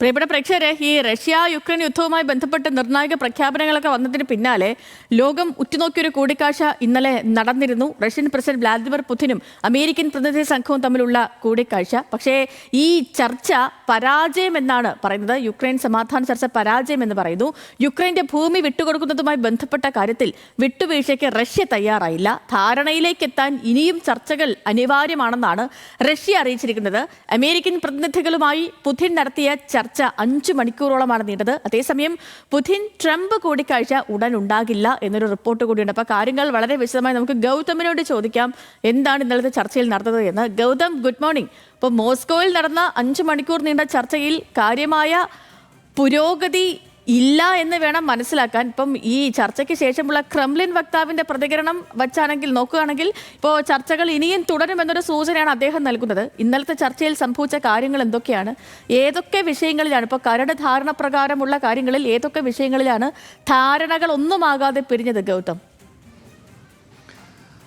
പ്രിയപ്പെട്ട പ്രേക്ഷകരെ ഈ റഷ്യ യുക്രൈൻ യുദ്ധവുമായി ബന്ധപ്പെട്ട് നിർണായക പ്രഖ്യാപനങ്ങളൊക്കെ വന്നതിന് പിന്നാലെ ലോകം ഉറ്റുനോക്കിയൊരു കൂടിക്കാഴ്ച ഇന്നലെ നടന്നിരുന്നു. റഷ്യൻ പ്രസിഡന്റ് വ്ളാദിമിർ പുതിനും അമേരിക്കൻ പ്രതിനിധി സംഘവും തമ്മിലുള്ള കൂടിക്കാഴ്ച. പക്ഷേ ഈ ചർച്ച പരാജയം എന്നാണ് പറയുന്നത്. യുക്രൈൻ സമാധാന ചർച്ച പരാജയം എന്ന് പറയുന്നു. യുക്രൈന്റെ ഭൂമി വിട്ടുകൊടുക്കുന്നതുമായി ബന്ധപ്പെട്ട കാര്യത്തിൽ വിട്ടുവീഴ്ചയ്ക്ക് റഷ്യ തയ്യാറായില്ല. ധാരണയിലേക്ക് എത്താൻ ഇനിയും ചർച്ചകൾ അനിവാര്യമാണെന്നാണ് റഷ്യ അറിയിച്ചിരിക്കുന്നത്. അമേരിക്കൻ പ്രതിനിധികളുമായി പുതിൻ നടത്തിയ ചർച്ച അഞ്ചു മണിക്കൂറോളമാണ് നീണ്ടത്. അതേസമയം പുതിൻ ട്രംപ് കൂടിക്കാഴ്ച ഉടൻ ഉണ്ടാകില്ല എന്നൊരു റിപ്പോർട്ട് കൂടിയുണ്ട്. അപ്പോൾ കാര്യങ്ങൾ വളരെ വിശദമായി നമുക്ക് ഗൗതമിനോട് ചോദിക്കാം. എന്താണ് ഇന്നലത്തെ ചർച്ചയിൽ നടന്നത് എന്ന്. Gautam good morning. ഇപ്പോൾ മോസ്കോയിൽ നടന്ന അഞ്ചു മണിക്കൂർ നീണ്ട ചർച്ചയിൽ കാര്യമായ പുരോഗതി ഇല്ല എന്ന് വേണം മനസ്സിലാക്കാൻ. ഇപ്പം ഈ ചർച്ചയ്ക്ക് ശേഷമുള്ള ക്രെംലിൻ വക്താവിന്റെ പ്രതികരണം വച്ചാണെങ്കിൽ നോക്കുകയാണെങ്കിൽ ഇപ്പോൾ ചർച്ചകൾ ഇനിയും തുടരുമെന്നൊരു സൂചനയാണ് അദ്ദേഹം നൽകുന്നത്. ഇന്നലത്തെ ചർച്ചയിൽ സംഭവിച്ച കാര്യങ്ങൾ എന്തൊക്കെയാണ്? ഏതൊക്കെ വിഷയങ്ങളിലാണ്? ഇപ്പോൾ കരട് ധാരണ പ്രകാരമുള്ള കാര്യങ്ങളിൽ ഏതൊക്കെ വിഷയങ്ങളിലാണ് ധാരണകൾ ഒന്നുമാകാതെ പിരിഞ്ഞത് ഗൗതം?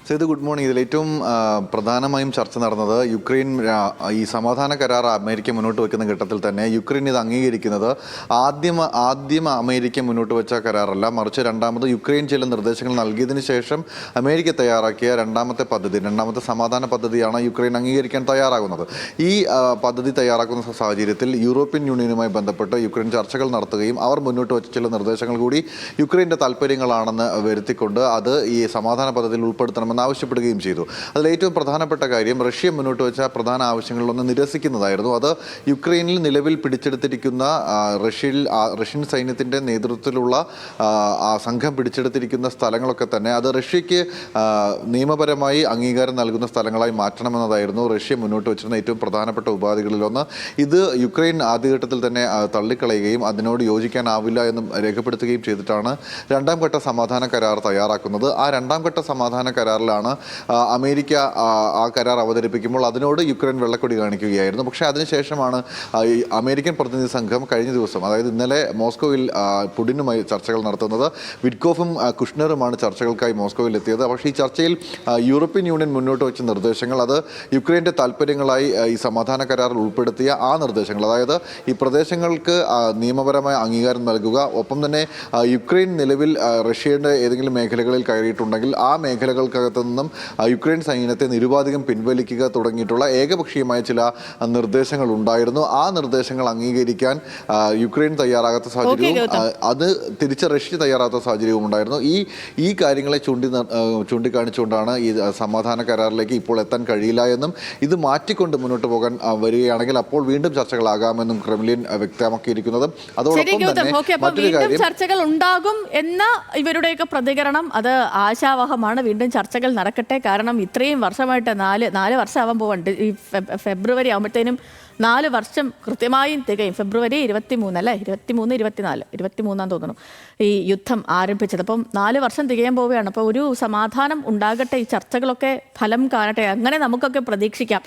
Sethu good morning. ഇതിൽ ഏറ്റവും പ്രധാനമായും ചർച്ച നടന്നത് യുക്രൈൻ ഈ സമാധാന കരാർ അമേരിക്ക മുന്നോട്ട് വെക്കുന്ന ഘട്ടത്തിൽ തന്നെ യുക്രൈൻ ഇത് അംഗീകരിക്കുന്നത് ആദ്യം ആദ്യം അമേരിക്ക മുന്നോട്ട് വെച്ച കരാറല്ല. മറിച്ച് രണ്ടാമത് യുക്രൈൻ ചില നിർദ്ദേശങ്ങൾ നൽകിയതിന് ശേഷം അമേരിക്ക തയ്യാറാക്കിയ രണ്ടാമത്തെ പദ്ധതി രണ്ടാമത്തെ സമാധാന പദ്ധതിയാണ് യുക്രൈൻ അംഗീകരിക്കാൻ തയ്യാറാകുന്നത്. ഈ പദ്ധതി തയ്യാറാക്കുന്ന സാഹചര്യത്തിൽ യൂറോപ്യൻ യൂണിയനുമായി ബന്ധപ്പെട്ട് യുക്രൈൻ ചർച്ചകൾ നടത്തുകയും അവർ മുന്നോട്ട് വെച്ച ചില നിർദ്ദേശങ്ങൾ കൂടി യുക്രൈന്റെ താല്പര്യങ്ങളാണെന്ന് വരുത്തിക്കൊണ്ട് അത് ഈ സമാധാന പദ്ധതിയിൽ ഉൾപ്പെടുത്തണമെന്ന് ആവശ്യപ്പെടുകയും ചെയ്തു. അതിൽ ഏറ്റവും പ്രധാനപ്പെട്ട കാര്യം റഷ്യ മുന്നോട്ട് വെച്ച പ്രധാന ആവശ്യങ്ങളിലൊന്ന് നിരസിക്കുന്നതായിരുന്നു. അത് യുക്രൈനിൽ നിലവിൽ പിടിച്ചെടുത്തിരിക്കുന്ന റഷ്യയിൽ റഷ്യൻ സൈന്യത്തിന്റെ നേതൃത്വത്തിലുള്ള സംഘം പിടിച്ചെടുത്തിരിക്കുന്ന സ്ഥലങ്ങളൊക്കെ തന്നെ അത് റഷ്യയ്ക്ക് നിയമപരമായി അംഗീകാരം നൽകുന്ന സ്ഥലങ്ങളായി മാറ്റണമെന്നതായിരുന്നു റഷ്യ മുന്നോട്ട് വെച്ചിരുന്ന ഏറ്റവും പ്രധാനപ്പെട്ട ഉപാധികളിലൊന്ന്. ഇത് യുക്രൈൻ ആദ്യഘട്ടത്തിൽ തന്നെ തള്ളിക്കളയുകയും അതിനോട് യോജിക്കാനാവില്ല എന്നും രേഖപ്പെടുത്തുകയും ചെയ്തിട്ടാണ് രണ്ടാം ഘട്ട സമാധാന കരാർ തയ്യാറാക്കുന്നത്. ആ രണ്ടാം ഘട്ട സമാധാന കരാറിലാണ്. അമേരിക്ക ആ, കരാർ അവതരിപ്പിക്കുമ്പോൾ അതിനോട് യുക്രൈൻ വെള്ളക്കൊടി കാണിക്കുകയായിരുന്നു. പക്ഷേ അതിനുശേഷമാണ് അമേരിക്കൻ പ്രതിനിധി സംഘം കഴിഞ്ഞ ദിവസം അതായത് ഇന്നലെ മോസ്കോയിൽ പുടിനുമായി ചർച്ചകൾ നടത്തുന്നത് വിറ്റ്കോഫും ആ, കുഷ്ണറുമാണ് ചർച്ചകൾക്കായി മോസ്കോയിൽ എത്തിയത് പക്ഷേ ഈ ചർച്ചയിൽ യൂറോപ്യൻ യൂണിയൻ മുന്നോട്ട് വെച്ച നിർദ്ദേശങ്ങൾ അത് യുക്രൈന്റെ താല്പര്യങ്ങളായി ഈ സമാധാന കരാറിൽ ഉൾപ്പെടുത്തിയ ആ നിർദ്ദേശങ്ങൾ അതായത് ഈ പ്രദേശങ്ങൾക്ക് നിയമപരമായ അംഗീകാരം നൽകുക ഒപ്പം തന്നെ യുക്രൈൻ നിലവിൽ റഷ്യയുടെ ഏതെങ്കിലും മേഖലകളിൽ കയറിയിട്ടുണ്ടെങ്കിൽ ആ മേഖലകൾക്കകത്ത് നിന്നും യുക്രൈൻ സൈന്യത്തെ നിരുപാധികം പിൻവലിക്കുക തുടങ്ങിയിട്ടുള്ള ഏകപക്ഷീയമായ ചില നിർദ്ദേശങ്ങൾ ഉണ്ടായിരുന്നു ആ നിർദ്ദേശങ്ങൾ അംഗീകരിക്കാൻ യുക്രൈൻ തയ്യാറാകാത്ത സാഹചര്യവും അത് തിരിച്ച് റഷ്യ തയ്യാറാത്ത സാഹചര്യവും ഉണ്ടായിരുന്നു. ഈ ഈ കാര്യങ്ങളെ ചൂണ്ടി ചൂണ്ടിക്കാണിച്ചുകൊണ്ടാണ് ഈ സമാധാന കരാറിലേക്ക് ഇപ്പോൾ എത്താൻ കഴിയില്ല എന്നും ഇത് മാറ്റിക്കൊണ്ട് മുന്നോട്ട് പോകാൻ വരികയാണെങ്കിൽ അപ്പോൾ വീണ്ടും ചർച്ചകളാകാമെന്നും ക്രെംലിൻ വ്യക്തമാക്കിയിരിക്കുന്നത്. അതോടൊപ്പം തന്നെ ഓക്കെ മറ്റൊരു കാര്യം ചർച്ചകൾ ഉണ്ടാകും എന്ന ഇവരുടെയൊക്കെ പ്രതികരണം അത് ആശാവഹമാണ്. വീണ്ടും ചർച്ചകൾ നടക്കട്ടെ. കാരണം ഇത്രയും വർഷമായിട്ട് നാല് നാല് വർഷമാവാൻ പോകണ്ട് ഈ ഫെബ്രുവരി ആകുമ്പോഴത്തേനും നാല് വർഷം കൃത്യമായും തികയും. ഫെബ്രുവരി ഇരുപത്തി മൂന്ന് അല്ലേ? ഇരുപത്തി മൂന്ന് ഇരുപത്തിനാല്. ഇരുപത്തി മൂന്നാം തോന്നുന്നു ഈ യുദ്ധം ആരംഭിച്ചത്. അപ്പം നാല് വർഷം തികയാൻ പോവുകയാണ്. അപ്പോൾ ഒരു സമാധാനം ഉണ്ടാകട്ടെ ഈ ചർച്ചകളൊക്കെ ഫലം കാണട്ടെ. അങ്ങനെ നമുക്കൊക്കെ പ്രതീക്ഷിക്കാം.